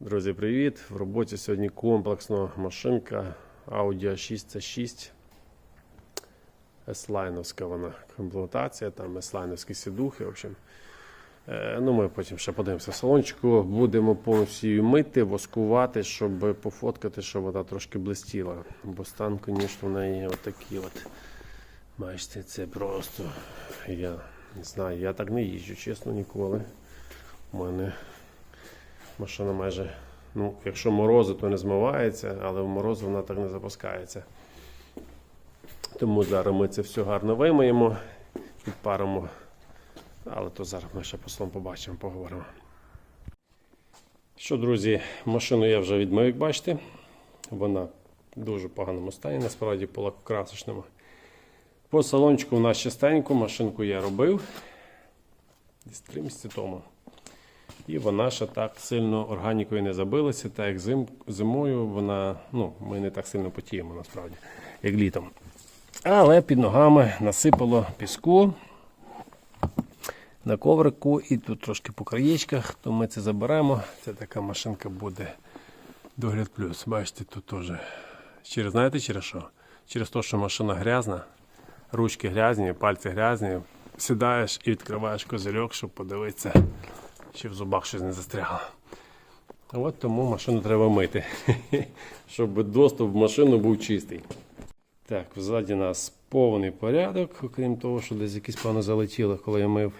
Друзі, привіт! В роботі сьогодні комплексно машинка Audi A6 C6. S-лайновська вона комплектація, там S-лайновські сідухи. В общем. Е, ну, ми потім ще подивимося в салончику. Будемо повністю мити, воскувати, щоб пофоткати, щоб вона трошки блистіла. Бо стан, звісно, в неї отакий от. Бачите, це просто. Я не знаю, я так не їжджу, чесно, ніколи. У мене машина майже, ну, якщо морози, то не змивається, але в морози вона так не запускається. Тому зараз ми це все гарно вимиємо, підпаримо. Але то зараз ми ще по словам побачимо, поговоримо. Що, друзі, машину я вже відмив, як бачите. Вона в дуже поганому стані, насправді по лакокрасочному. По салончику у нас частенько, машинку я робив десь 3 місяці тому. І вона ще так сильно органікою не забилася, так як зим, зимою вона, ну, ми не так сильно потіємо насправді, як літом. Але під ногами насипало піску на коврику і тут трошки по краєчках, то ми це заберемо. Це така машинка буде догляд плюс. Бачите, тут теж. Через, знаєте через що? Через те, що машина грязна, ручки грязні, пальці грязні. Сідаєш і відкриваєш козирьок, щоб подивитися, чи в зубах щось не застрягло. От тому машину треба мити, щоб доступ в машину був чистий. Так, ззаді нас повний порядок, окрім того, що десь якісь певно залетіли, коли я мив.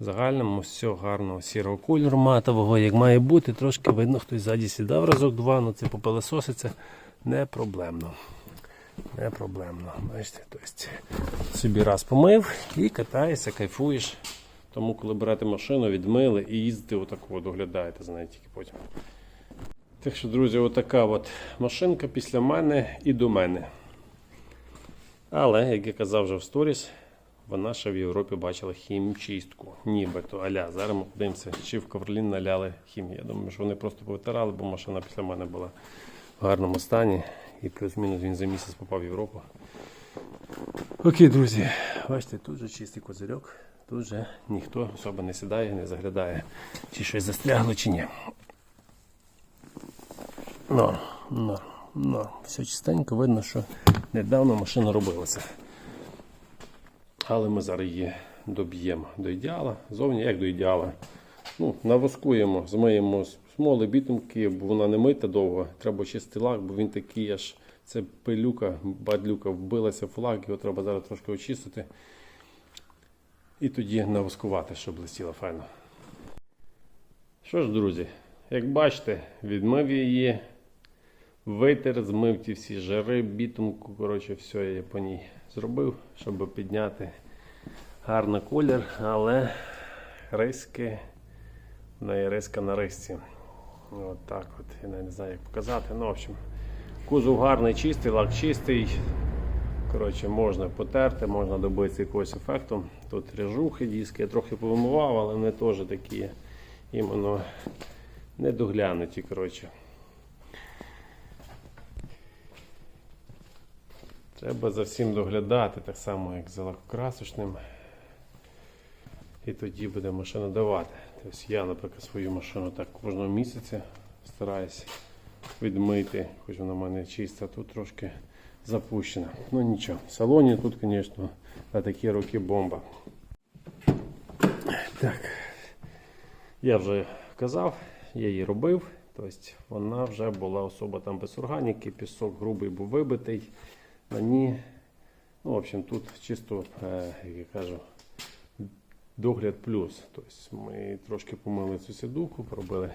В загальному все гарного сірого кольору матового, як має бути, трошки видно, хтось ззаді сідав разок два, ну це попилесоситься не проблемно. Не проблемно. Бачите, тобто собі раз помив і катаєшся, кайфуєш. Тому, коли берете машину, відмили і їздите отако, доглядаєте за нею тільки потім. Так що, друзі, отака от машинка після мене і до мене. Але, як я казав вже в сторіс, вона ще в Європі бачила хімчистку. Нібито аля. Зараз ми подивимося, чи в Коверлін наляли хімію. Я думаю, що вони просто повитирали, бо машина після мене була в гарному стані. І плюс-мінус він за місяць попав в Європу. Окей, друзі, бачите, тут же чистий козирьок. Тут же ніхто особо не сідає, не заглядає, чи щось застрягло, чи ні. Ну, ну, ну, все чистенько, видно, що недавно машина робилася. Але ми зараз її доб'ємо до ідеала. Зовні як до ідеала. Ну, навоскуємо, змиємо смоли бітумки, бо вона не мита довго. Треба чистий лак, бо він такий аж це пилюка, бадлюка вбилася в лак, його треба зараз трошки очистити. І тоді навоскувати, щоб блистіло файно. Що ж, друзі, як бачите, відмив її, витер, змив ті всі жири, бітумку, коротше, все я по ній зробив, щоб підняти гарний колір, але риски, неї риска на рисці. От так от, я не знаю, як показати. Ну, в общем, кузов гарний, чистий, лак чистий. Коротше, можна потерти, можна добитися якогось ефекту. Тут режухи, диски, я трохи повимивав, але вони теж такі іменно недоглянуті. коротше. Треба за всім доглядати, так само, як за лакокрасочним. І тоді буде машина давати. Тобто я, наприклад, свою машину так кожного місяця стараюся відмити, хоч вона в мене чиста, тут трошки запущена. Ну нічого. В салоні тут, звісно, на такі роки бомба. Так. Я вже казав, я її робив. Тобто вона вже була особа там без органіки, пісок грубий був вибитий. На ній, ну, в общем, тут чисто, е, як я кажу, догляд плюс. Тобто ми трошки помили цю сідуху, пробили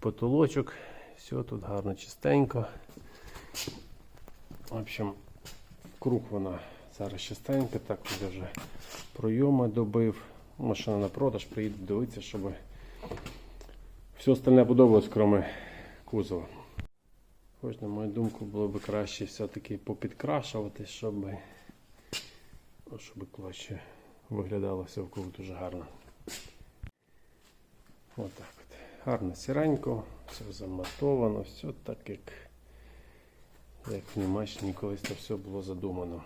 потолочок. Все тут гарно чистенько. В общем, круг вона зараз чистенька, так я вже пройоми добив. Машина на продаж, приїду дивитися, щоб все остальне подобалось, крім кузова. Хоч, на мою думку, було б краще все-таки попідкрашувати, щоб, ну, щоб краще виглядало все вкруг дуже гарно. Отак от. Гарно сіренько, все заматовано, все так, як, як в Німеччині колись це все було задумано.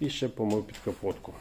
І ще помив під капотку.